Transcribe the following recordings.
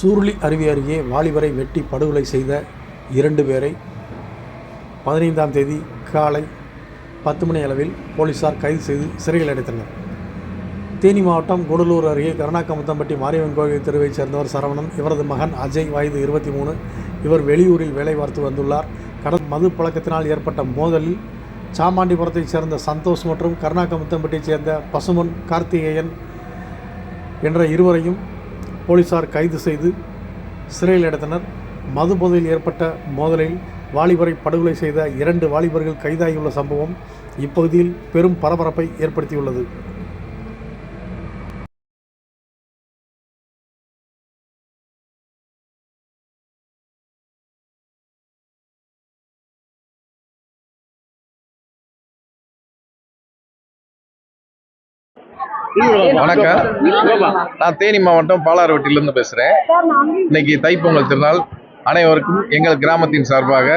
சூருளி அருவி அருகே வாலிபரை வெட்டி படுகொலை செய்த இரண்டு பேரை பதினைந்தாம் தேதி காலை பத்து மணி அளவில் போலீசார் கைது செய்து சிறையில் அடைத்தனர். தேனி மாவட்டம் கூடலூர் அருகே கருணாக்கமுத்தம்பட்டி மாரியம்மன் கோவில் தெருவைச் சேர்ந்தவர் சரவணன் இவரது மகன் அஜய் வயது இருபத்தி மூணு. இவர் வெளியூரில் வேலை பார்த்து வந்துள்ளார். கடல் மது பழக்கத்தினால் ஏற்பட்ட மோதலில் சாமாண்டிபுரத்தைச் சேர்ந்த சந்தோஷ் மற்றும் கருணாக்கமுத்தம்பட்டியைச் சேர்ந்த பசுமன் கார்த்திகேயன் என்ற இருவரையும் போலீசார் கைது செய்து சிறையில் அடைத்தனர். மது போதையில் ஏற்பட்ட மோதலில் வாலிபரை படுகொலை செய்த இரண்டு வாலிபர்கள் கைதாகியுள்ள சம்பவம் இப்பகுதியில் பெரும் பரபரப்பை ஏற்படுத்தியுள்ளது. வணக்கம். நான் தேனி மாவட்டம் பாலாறுவட்டிலிருந்து பேசுகிறேன் இன்னைக்கு தைப்பொங்கல் திருநாள். அனைவருக்கும் எங்கள் கிராமத்தின் சார்பாக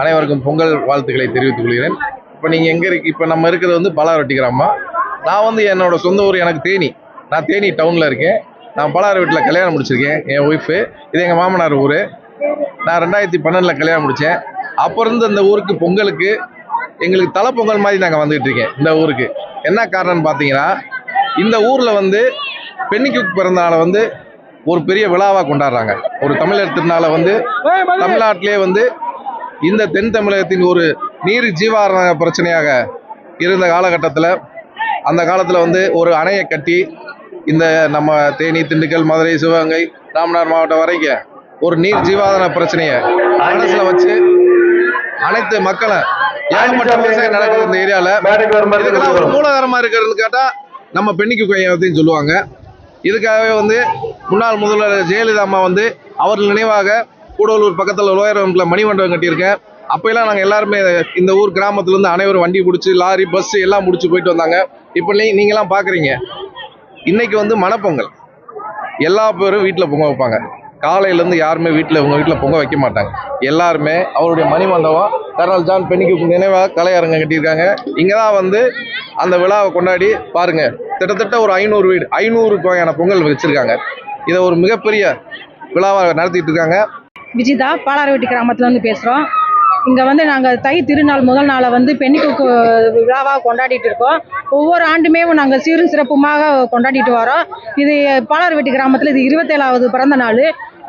அனைவருக்கும் பொங்கல் வாழ்த்துக்களை தெரிவித்துக் கொள்கிறேன். இப்போ நீங்கள் எங்கே இருக்கு? இப்போ நம்ம இருக்கிறது வந்து பாலாறுவட்டி கிராமம். நான் வந்து என்னோட சொந்த ஊர் எனக்கு தேனி. நான் தேனி டவுனில் இருக்கேன். நான் பாலாறுவட்டியில் கல்யாணம் முடிச்சிருக்கேன். என் ஒய்ஃபு இது எங்கள் மாமனார் ஊர். நான் ரெண்டாயிரத்தி பன்னெண்டில் கல்யாணம் முடித்தேன் அப்போ இருந்து இந்த ஊருக்கு பொங்கலுக்கு எங்களுக்கு தலை பொங்கல் மாதிரி நாங்கள் வந்துகிட்டு இருக்கேன் இந்த ஊருக்கு. என்ன காரணம்னு பார்த்தீங்கன்னா இந்த ஊரில் வந்து பெண்ணிக்கு பிறந்த நாளை வந்து ஒரு பெரிய விழாவாக கொண்டாடுறாங்க. ஒரு தமிழர் திருநாளை வந்து தமிழ்நாட்டிலே வந்து இந்த தென் தமிழகத்தின் ஒரு நீர் ஜீவாரண பிரச்சனையாக இருந்த காலகட்டத்தில் அந்த காலத்தில் வந்து ஒரு அணையை கட்டி இந்த நம்ம தேனி திண்டுக்கல் மதுரை சிவகங்கை ராமநாதர் மாவட்டம் வரைக்கும் ஒரு நீர் ஜீவாதார பிரச்சனையை மனசில் வச்சு அனைத்து மக்களை ஏகப்பட்ட விவசாயம் நடக்குது இந்த ஏரியாவில் இதுக்கெல்லாம் ஒரு மூலகாரமா இருக்கிறதுன்னு கேட்டா நம்ம பெண்ணிக்கு கையத்தையும் சொல்லுவாங்க. இதுக்காகவே வந்து முன்னாள் முதல்வர் ஜெயலலிதா அம்மா வந்து அவர்கள் நினைவாக கூடலூர் பக்கத்தில் லோயரம்ல மணிமண்டபம் கட்டியிருக்கேன். அப்போல்லாம் நாங்கள் எல்லாருமே இந்த ஊர் கிராமத்துலேருந்து அனைவரும் வண்டி பிடிச்சி லாரி பஸ் எல்லாம் முடிச்சு போயிட்டு வந்தாங்க. இப்போ நீ நீங்களாம் பார்க்குறீங்க இன்னைக்கு வந்து மணப்பொங்கல். எல்லா பேரும் வீட்டில் பொங்க வைப்பாங்க. காலையிலேருந்து யாருமே வீட்டில் உங்கள் வீட்டில் பொங்க வைக்க மாட்டாங்க. எல்லாருமே அவருடைய மணிமண்டபம் கர்னல் ஜான் பெண்ணிக்கு நினைவாக கலையரங்கம் கட்டியிருக்காங்க. இங்கே தான் வந்து அந்த விழாவை கொண்டாடி பாருங்க கிட்டத்தட்ட ஒரு ஐநூறு வீடு ஐநூறு வகையான பொங்கல் வச்சுருக்காங்க. இதை ஒரு மிகப்பெரிய விழாவாக நடத்திட்டு இருக்காங்க. விஜிதா பாலாரவெட்டி கிராமத்துலேருந்து பேசுகிறோம் இங்கே வந்து நாங்கள் தை திருநாள் முதல் நாளை வந்து பெண்ணிக்கு விழாவாக கொண்டாடிட்டு இருக்கோம். ஒவ்வொரு ஆண்டுமே நாங்கள் சீரும் சிறப்புமாக கொண்டாடிட்டு வரோம். இது பாலாரவட்டி கிராமத்தில் இது இருபத்தேழாவது பிறந்த நாள்.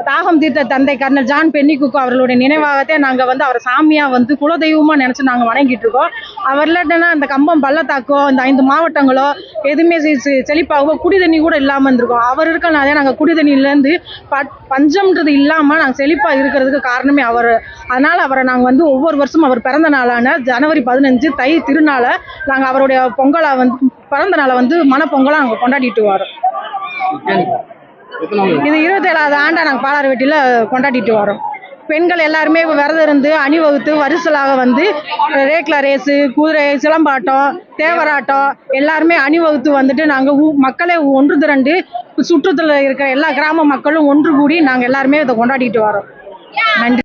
தாகம் தீர்த்த தந்தை கர்னல் ஜான் பென்னிக்குக்கு அவர்களுடைய நினைவாகத்தே நாங்கள் வந்து அவர் சாமியாக வந்து குலதெய்வமாக நினச்சி நாங்கள் வணங்கிட்டு இருக்கோம். அவர் இல்லாட்டினா இந்த கம்பம் பள்ளத்தாக்கோ இந்த ஐந்து மாவட்டங்களோ எதுவுமே செ- செழிப்பாகவோ குடி தண்ணி கூட இல்லாமல் இருந்திருக்கோம். அவர் இருக்கனாலே நாங்கள் குடி தண்ணியிலேருந்து ப பஞ்சம்ன்றது இல்லாமல் நாங்கள் செழிப்பாக இருக்கிறதுக்கு காரணமே அவர். அதனால் அவரை நாங்கள் வந்து ஒவ்வொரு வருஷமும் அவர் பிறந்த நாளான ஜனவரி பதினஞ்சு தை திருநாளை நாங்கள் அவருடைய பொங்கலை வந்து பிறந்த நாளை வந்து மனப்பொங்கலாக நாங்கள் கொண்டாடிட்டு வரோம். இது இருபத்தேழாவது ஆண்டா நாங்கள் பாலாறுவெட்டியில் கொண்டாடிட்டு வரோம். பெண்கள் எல்லாருமே விரதம் இருந்து அணிவகுத்து வரிசலாக வந்து ரேக்லா ரேஸு குதிரை சிலம்பாட்டம் தேவராட்டம் எல்லாருமே அணிவகுத்து வந்துட்டு நாங்கள் மக்களே ஒன்று திரண்டு சுற்றுத்தில் இருக்கிற எல்லா கிராம மக்களும் ஒன்று கூடி நாங்கள் எல்லாருமே இதை கொண்டாடிட்டு வரோம். நன்றி.